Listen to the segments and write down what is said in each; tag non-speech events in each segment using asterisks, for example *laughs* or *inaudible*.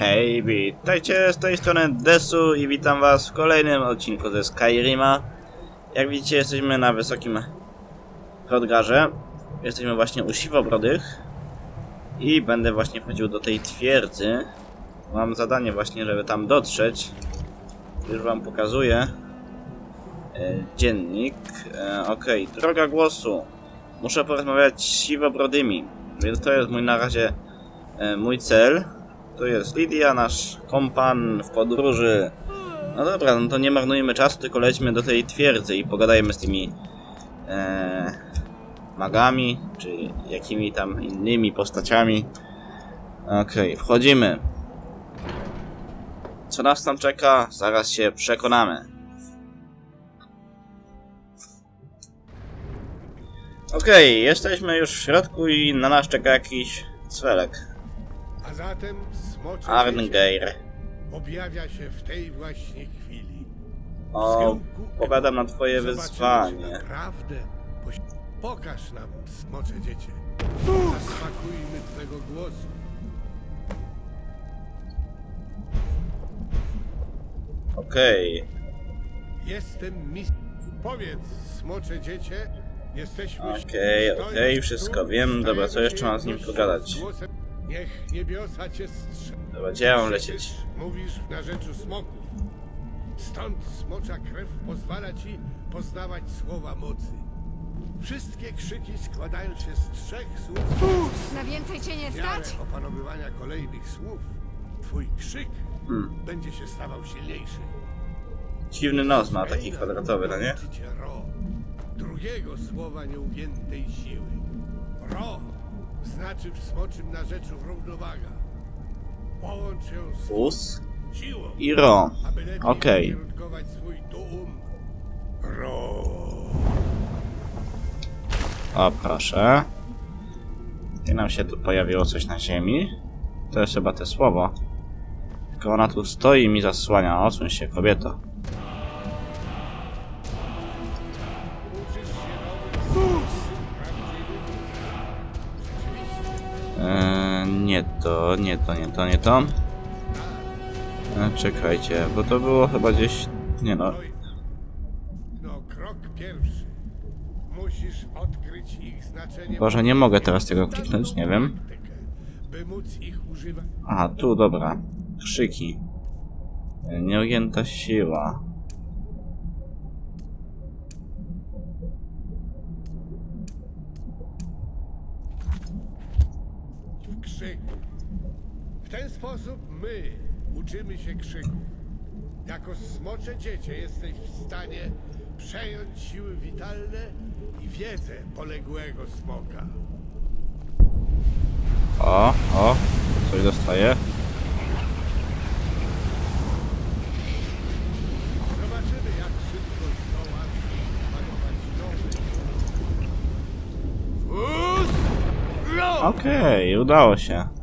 Hej, witajcie z tej strony Desu i witam was w kolejnym odcinku ze Skyrima. Jak widzicie jesteśmy na wysokim Hrodgarze. Jesteśmy właśnie u Siwobrodych i będę właśnie wchodził do tej twierdzy. Mam zadanie właśnie, żeby tam dotrzeć. Już wam pokazuję. E, dziennik. E, Okej, droga głosu. Muszę porozmawiać z Siwobrodymi, więc to jest mój na razie e, mój cel. Tu jest Lidia, nasz kompan w podróży. No dobra, no to nie marnujmy czasu, tylko lećmy do tej twierdzy i pogadajmy z tymi e, magami, czy jakimi tam innymi postaciami. Okej, wchodzimy. Co nas tam czeka? Zaraz się przekonamy. Okej, jesteśmy już w środku i na nas czeka jakiś cwelek. A zatem dziecię Arngeir. objawia się w tej właśnie chwili. O, pogadam na twoje wyzwanie. Pokaż nam, smocze dziecię. Zasmakujmy twego głosu. Okej. Jestem mis... Powiedz, smocze dziecię, jesteśmy... Okej, stoisz okej, tu, wszystko wiem. Dobra, co jeszcze mam z nim pogadać? Niech niebiosa cię strze... Dobra, gdzie ja mam lecieć? Mówisz w narzeczu smoków. Stąd smocza krew pozwala ci poznawać słowa mocy. Wszystkie krzyki składają się z trzech słów. Na więcej cię nie W miarę stać? opanowywania kolejnych słów, twój krzyk Hmm. będzie się stawał silniejszy. Dziwny nos ma, taki kwadratowy, no nie? Nauczy cię Ro, drugiego słowa nieugiętej siły. Ro znaczy w smoczym narzeczu równowaga. Połącz ją z Us siłą. i Ro. aby lepiej Okej. ukierunkować swój tuum. Ro. O, proszę. I nam się tu pojawiło coś na ziemi. To jest chyba te słowo. Tylko ona tu stoi i mi zasłania. Odsuń się, kobieto. To, nie to, nie to, nie to. E, czekajcie, bo to było chyba gdzieś... Nie no. No, krok pierwszy. Musisz odkryć ich znaczenie. Boże, nie mogę teraz tego kliknąć, nie wiem. Aha, tu, dobra. Krzyki. E, Nieugięta siła. w krzyku. W ten sposób my uczymy się krzyku. Jako smocze dziecię jesteś w stanie przejąć siły witalne i wiedzę poległego smoka. O, o, coś dostaję. Zobaczymy, jak szybko zdołasz panować nowy. Okej, udało się.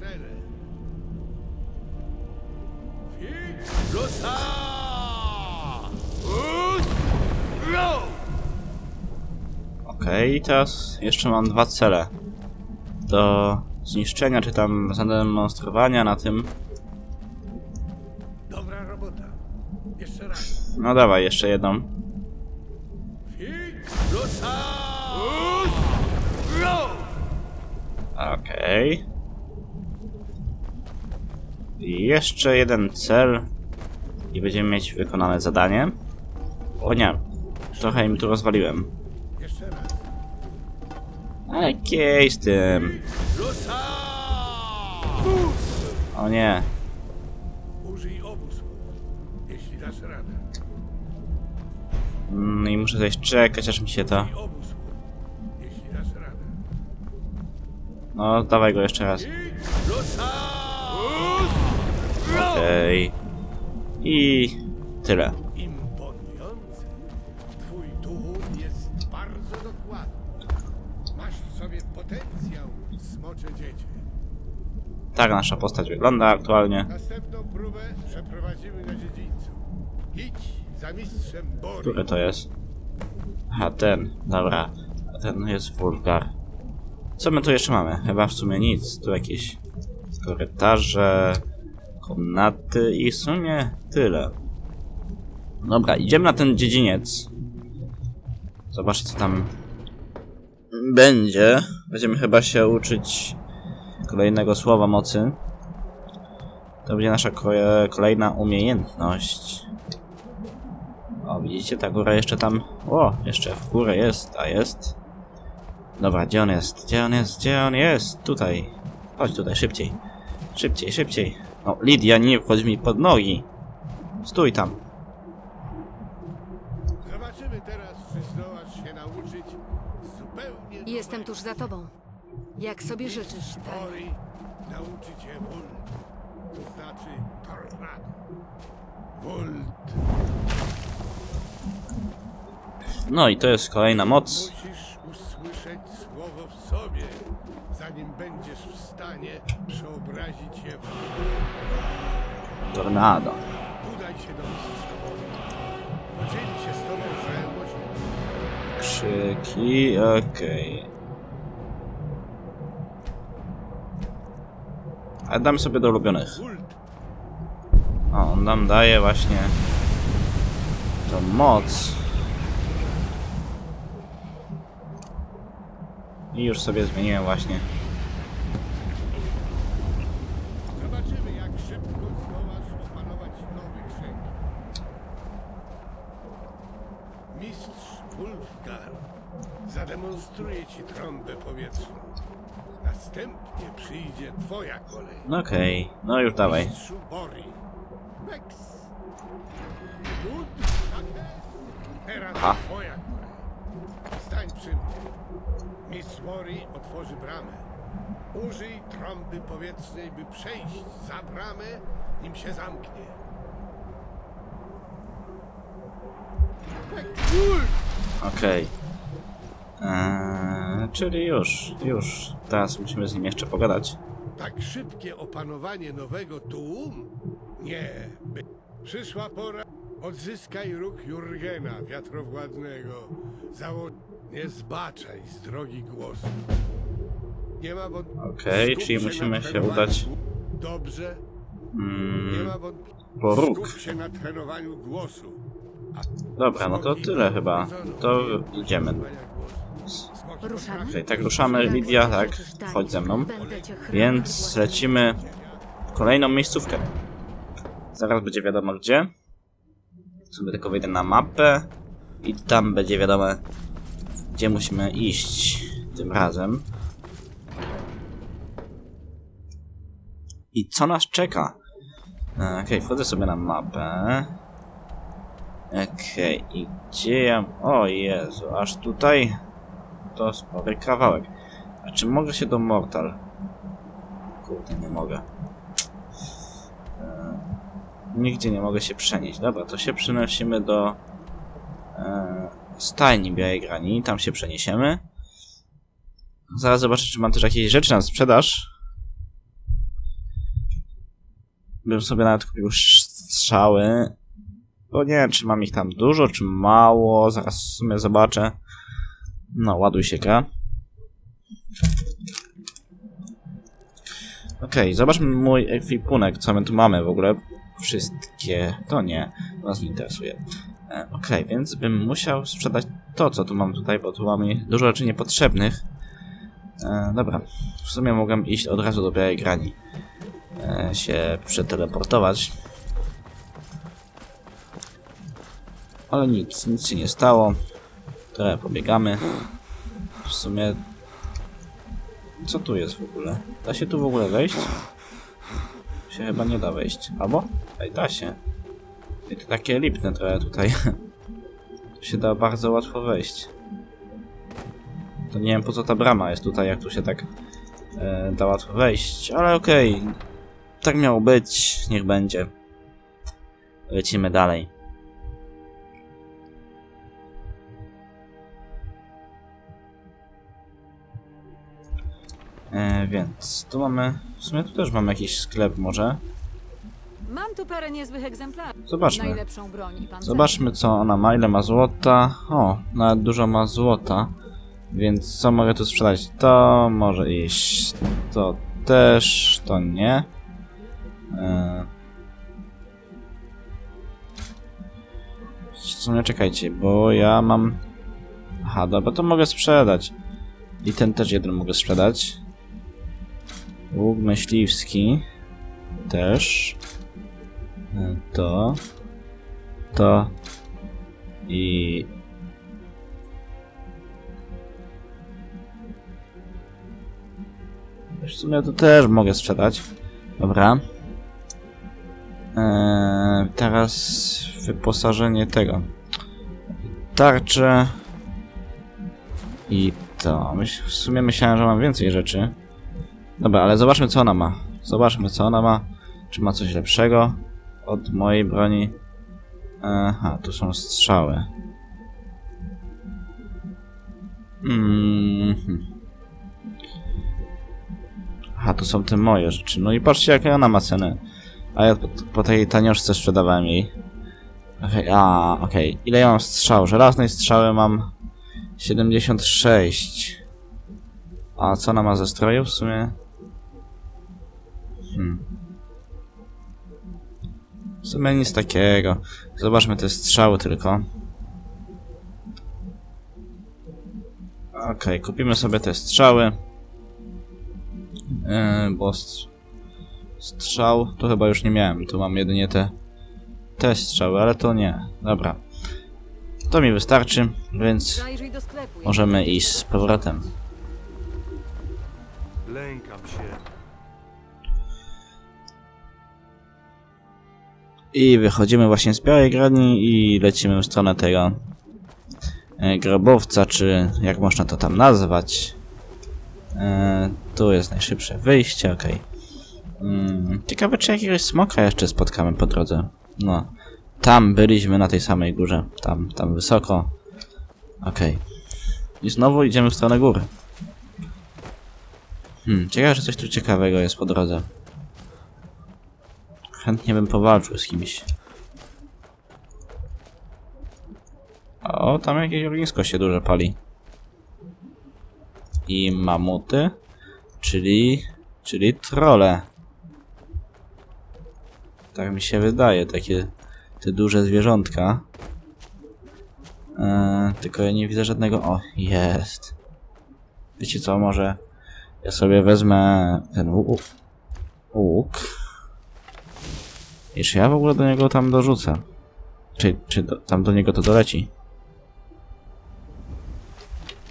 Cele. Ro! Okej, teraz jeszcze mam dwa cele. Do zniszczenia, czy tam zademonstrowania na tym. Dobra robota. Jeszcze raz. No dawaj, jeszcze jedną. Ro! Okej. I jeszcze jeden cel. I będziemy mieć wykonane zadanie. O nie, trochę im tu rozwaliłem. Ale z tym. O nie. Mm, I muszę zejść czekać, aż mi się to... No, dawaj go jeszcze raz. Okej. I tyle. Imponujący. Twój duch jest bardzo dokładny. Masz w sobie potencjał, smocze dziecię. Tak nasza postać wygląda aktualnie. Następną próbę przeprowadzimy na dziedzińcu. Idź za mistrzem Bory. Który to jest? Aha, ten. Dobra. ten jest Wolfgar. Co my tu jeszcze mamy? Chyba w sumie nic. Tu jakieś korytarze, komnaty i w sumie tyle. Dobra, idziemy na ten dziedziniec. Zobaczcie co tam będzie. Będziemy chyba się uczyć kolejnego słowa mocy. To będzie nasza kolejna umiejętność. O, widzicie, ta góra jeszcze tam... O, jeszcze w górę jest, a jest. Dobra, gdzie on jest? Gdzie on jest? Gdzie on jest? Tutaj. Chodź tutaj, szybciej. Szybciej, szybciej. No, Lidia, nie wchodź mi pod nogi. Stój tam. Zobaczymy teraz, czy zdołasz się nauczyć zupełnie Jestem tuż za tobą. Jak sobie życzysz, tak. Ori nauczy cię Volt, to znaczy tornado. Volt, No i to jest kolejna moc. musisz usłyszeć słowo w sobie, zanim będziesz w stanie przeobrazić je w Tornado. Udaj się do mistrza. Podzieli się z tobą znajomość Krzyki, okej. A dam sobie do ulubionych. O, on nam daje właśnie tą moc. I już sobie zmieniłem właśnie. Zobaczymy, jak szybko zdołasz opanować nowy krzyk. Mistrz Wulfgar zademonstruje ci trąbę powietrzną. Następnie przyjdzie twoja kolej. No okej, no już dawaj. Mistrzu Bori. Takie. Teraz Aha. twoja kolej. Stań przy mnie. Mistrz Bori otworzy bramę. Użyj trąby powietrznej, by przejść za bramę, nim się zamknie. Vex. Okej. Eee, czyli już, już. Teraz musimy z nim jeszcze pogadać. Tak szybkie opanowanie nowego tuum? Nie. By... Przyszła pora. Odzyskaj róg Jurgena, wiatrowładnego. Zało... Nie zbaczaj z drogi głosu. Nie ma wąt... Okej, Skup czyli musimy się udać Dobrze. Nie mm, ma wąt... po róg. Skup się na trenowaniu głosu. Dobra, no to tyle chyba. To idziemy. Ruszamy? Tak ruszamy, Lidia, tak. Chodź ze mną. Więc lecimy w kolejną miejscówkę. Zaraz będzie wiadomo gdzie. Sobie tylko wejdę na mapę i tam będzie wiadomo gdzie musimy iść tym razem. I co nas czeka? Okej, wchodzę sobie na mapę. Okej, i gdzie ja... O Jezu, aż tutaj? To spory kawałek. A czy mogę się do Mortal? Kurde, nie mogę. E, nigdzie nie mogę się przenieść. Dobra, to się przenosimy do e, stajni Białej Grani. Tam się przeniesiemy. Zaraz zobaczę, czy mam też jakieś rzeczy na sprzedaż. Bym sobie nawet kupił strzały. Bo nie wiem, czy mam ich tam dużo, czy mało. Zaraz w sumie zobaczę. No, ładuj się gra. Okej, zobaczmy mój ekwipunek, co my tu mamy w ogóle. Wszystkie. To nie, nas nie interesuje. E, Okej, więc bym musiał sprzedać to, co tu mam tutaj, bo tu mamy dużo rzeczy niepotrzebnych. E, dobra, w sumie mogłem iść od razu do Białej Grani. E, się przeteleportować. Ale nic, nic się nie stało. Trochę pobiegamy. W sumie co tu jest w ogóle? Da się tu w ogóle wejść? Się chyba nie da wejść. Albo? Ej, da się. I to takie lipne trochę tutaj. *laughs* Tu się da bardzo łatwo wejść. To nie wiem po co ta brama jest tutaj, jak tu się tak e, da łatwo wejść, ale okej. Tak miało być, niech będzie. Lecimy dalej. E, więc tu mamy. W sumie tu też mamy jakiś sklep, może. Mam tu parę niezłych egzemplarzy. Zobaczmy. Najlepszą broń i pancerz. Zobaczmy, co ona ma, ile ma złota. O, nawet dużo ma złota. Więc co mogę tu sprzedać? To może iść. To też, to nie. Eee. W sumie czekajcie, bo ja mam... Aha, dobra, to mogę sprzedać. I ten też jeden mogę sprzedać. Łuk myśliwski. Też. To. To. I... W sumie to też mogę sprzedać. Dobra. Eee, teraz wyposażenie tego. Tarcze. I to. W sumie myślałem, że mam więcej rzeczy. Dobra, ale zobaczmy co ona ma. Zobaczmy co ona ma. Czy ma coś lepszego od mojej broni. Aha, tu są strzały. Mhm. Aha, to są te moje rzeczy. No i patrzcie, jakie ona ma cenę. A ja po, po tej tanioszce sprzedawałem jej. Okej, a, okej. Ile ja mam strzał? Żelaznej strzały mam 76. A co ona ma ze stroju w sumie? Hmm. W sumie nic takiego. Zobaczmy te strzały tylko. Okej, kupimy sobie te strzały. Yy, bo str strzał to chyba już nie miałem. Tu mam jedynie te, te strzały, ale to nie. Dobra. To mi wystarczy, więc możemy iść z powrotem. Lękam się. I wychodzimy właśnie z Białej Grani i lecimy w stronę tego e, grobowca, czy jak można to tam nazwać. E, tu jest najszybsze wyjście, okej. Mm, ciekawe, czy jakiegoś smoka jeszcze spotkamy po drodze. No, tam byliśmy na tej samej górze, tam, tam wysoko. Okej. I znowu idziemy w stronę góry. Hmm, ciekawe, że coś tu ciekawego jest po drodze. Chętnie bym powalczył z kimś. O, tam jakieś ognisko się duże pali. I mamuty, czyli... czyli trole. Tak mi się wydaje, takie te duże zwierzątka. Eee, tylko ja nie widzę żadnego... O, jest. Wiecie co, może ja sobie wezmę ten łuk. łuk. I czy ja w ogóle do niego tam dorzucę? Czy, czy do, tam do niego to doleci?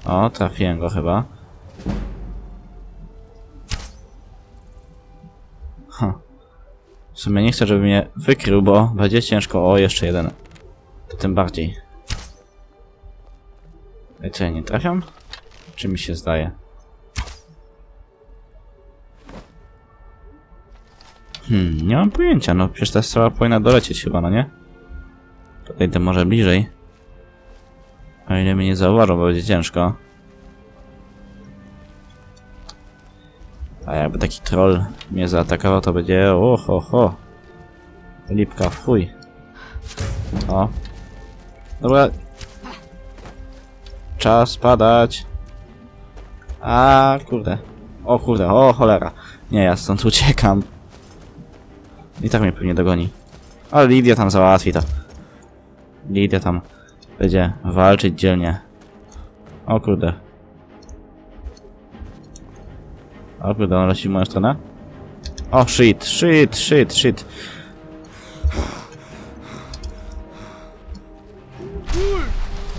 O, trafiłem go chyba. Ha. W sumie nie chcę, żeby mnie wykrył, bo będzie ciężko. O, jeszcze jeden. To tym bardziej. Ej, co ja nie trafiam? Czy mi się zdaje? Hmm, nie mam pojęcia, no przecież ta strzała powinna dolecieć chyba, no nie? Podejdę może bliżej. O ile mnie nie zauważą, bo będzie ciężko. A jakby taki troll mnie zaatakował, to będzie oho ho. Lipka w chuj. O. Dobra. Czas padać. A kurde. O kurde, o cholera. Nie, ja stąd uciekam. I tak mnie pewnie dogoni. Ale Lidia tam załatwi to. Lidia tam będzie walczyć dzielnie. O kurde. O kurde, on leci w moją stronę. O shit, shit, shit, shit.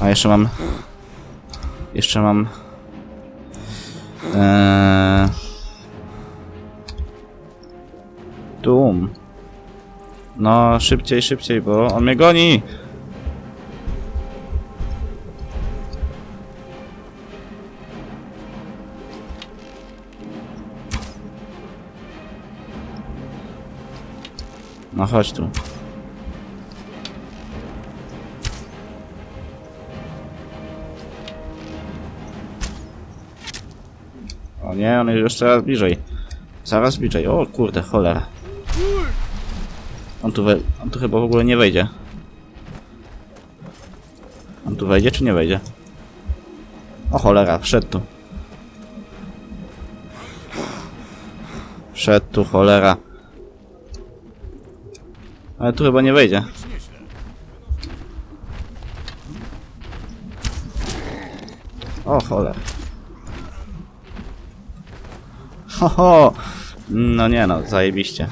A jeszcze mam... Jeszcze mam... Eee... No, szybciej, szybciej, bo on mnie goni! No chodź tu. O nie, on jest jeszcze bliżej. Zaraz bliżej. O kurde, cholera. On tu, we, on tu chyba w ogóle nie wejdzie. On tu wejdzie czy nie wejdzie? O cholera, wszedł tu. Wszedł tu, cholera. Ale tu chyba nie wejdzie. O cholera. Ho, ho. No nie no, zajebiście.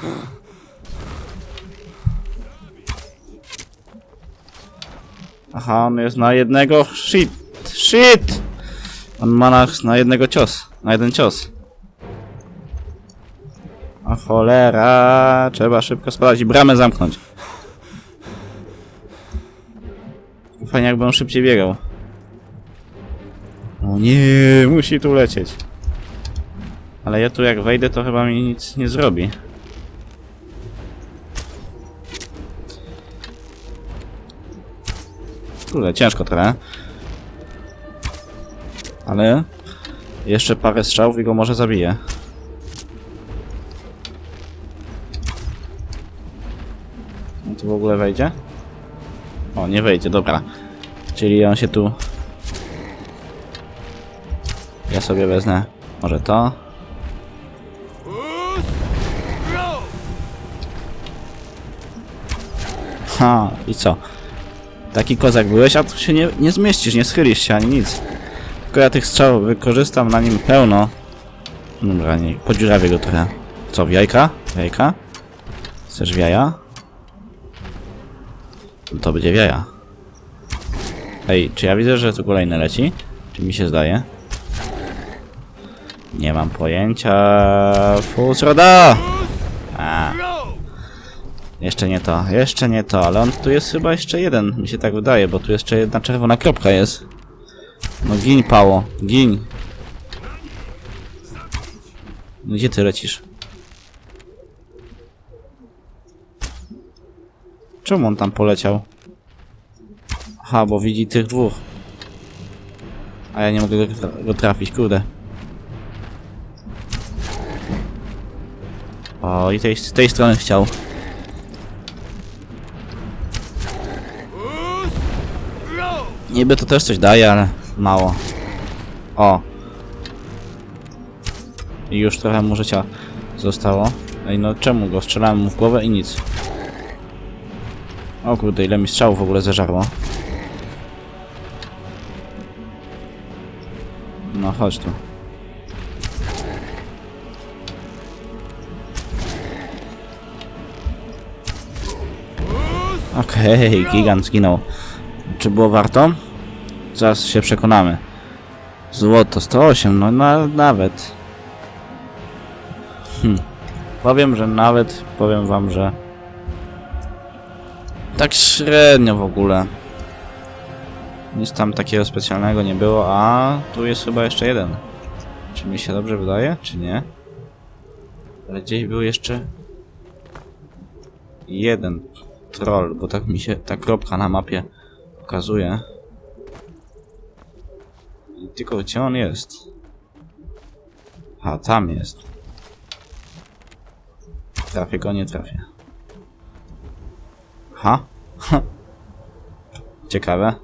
Aha, on jest na jednego. Shit! Shit! On ma na, na jednego cios. Na jeden cios. A cholera! Trzeba szybko spadać i bramę zamknąć. Fajnie jakby on szybciej biegał. O nie, musi tu lecieć. Ale ja tu jak wejdę, to chyba mi nic nie zrobi. Kurde, ciężko trochę. Ale jeszcze parę strzałów i go może zabije. On tu w ogóle wejdzie? O, nie wejdzie, dobra. Czyli on się tu... Ja sobie wezmę może to. Ha, i co? Taki kozak byłeś, a tu się nie, nie zmieścisz, nie schylisz się ani nic. Tylko ja tych strzał wykorzystam na nim pełno. Dobra, nie, podziurawię go trochę. Co, w jajka? Jajka? Chcesz w jaja? No To będzie w jaja. Ej, czy ja widzę, że tu kolejny leci? Czy mi się zdaje? Nie mam pojęcia. Fusroda! A. Jeszcze nie to, jeszcze nie to, ale on tu jest chyba jeszcze jeden, mi się tak wydaje, bo tu jeszcze jedna czerwona kropka jest. No gin, Pało, gin. No gdzie ty lecisz? Czemu on tam poleciał? Aha, bo widzi tych dwóch. A ja nie mogę go, trafić, kurde. O, i tej, z tej strony chciał. Niby to też coś daje, ale mało. O. I już trochę mu życia zostało. Ej, no czemu go? Strzelałem mu w głowę i nic. O kurde, ile mi strzałów w ogóle zeżarło. No, chodź tu. Okej, gigant zginął. Czy było warto? Zaraz się przekonamy. Złoto 108, no na, nawet. Hm. Powiem, że nawet, powiem wam, że tak średnio w ogóle. Nic tam takiego specjalnego nie było, a tu jest chyba jeszcze jeden. Czy mi się dobrze wydaje, czy nie? Ale gdzieś był jeszcze jeden troll, bo tak mi się ta kropka na mapie pokazuje. Tylko gdzie on jest? A, tam jest. Trafię go, nie trafię. Ha. *laughs* Ciekawe.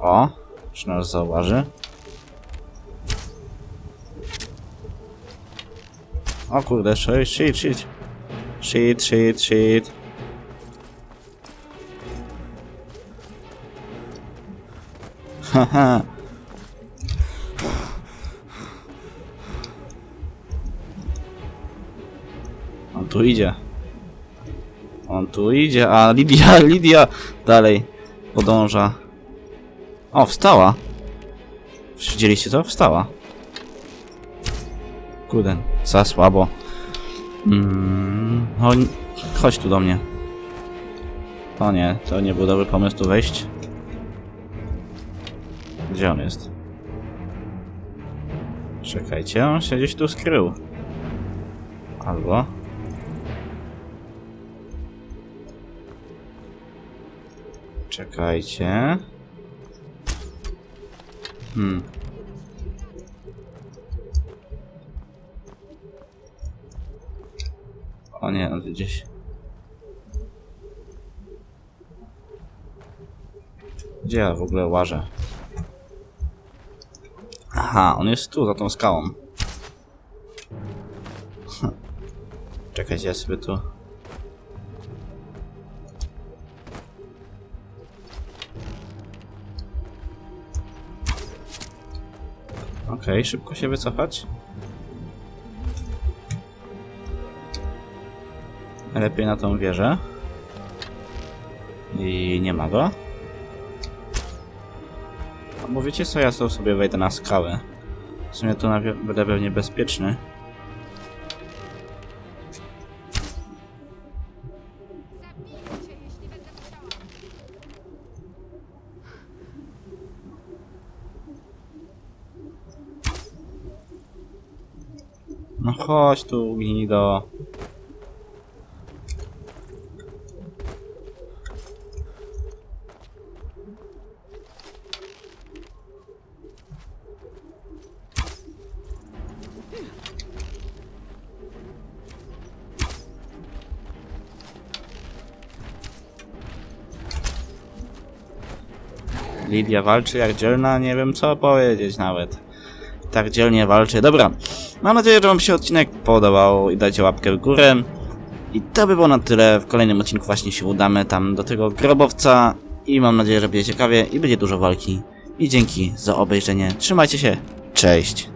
O, czy nas zauważy? O kurde, shit, shit, shit. Shit, shit, shit. Haha. *laughs* On tu idzie. On tu idzie, a Lidia, Lidia dalej podąża. O, wstała. Widzieliście to? Wstała. Kurde, za słabo. Mm, chodź, tu do mnie. O nie, to nie był dobry pomysł tu wejść. Gdzie on jest? Czekajcie, on się gdzieś tu skrył. Albo... Czekajcie. Hmm. O nie, on gdzieś. Gdzie ja w ogóle łażę? Aha, on jest tu, za tą skałą. Hm. Czekajcie, ja sobie tu... Okej, szybko się wycofać. Lepiej na tą wieżę. I nie ma go. Bo co, ja to sobie wejdę na skałę. W sumie nawie- będę pewnie bezpieczny. No chodź tu, gnido. Lidia walczy jak dzielna, nie wiem co powiedzieć nawet. Tak dzielnie walczy. Dobra, mam nadzieję, że wam się odcinek podobał i dajcie łapkę w górę. I to by było na tyle. W kolejnym odcinku właśnie się udamy tam do tego grobowca i mam nadzieję, że będzie ciekawie i będzie dużo walki. I dzięki za obejrzenie. Trzymajcie się. Cześć.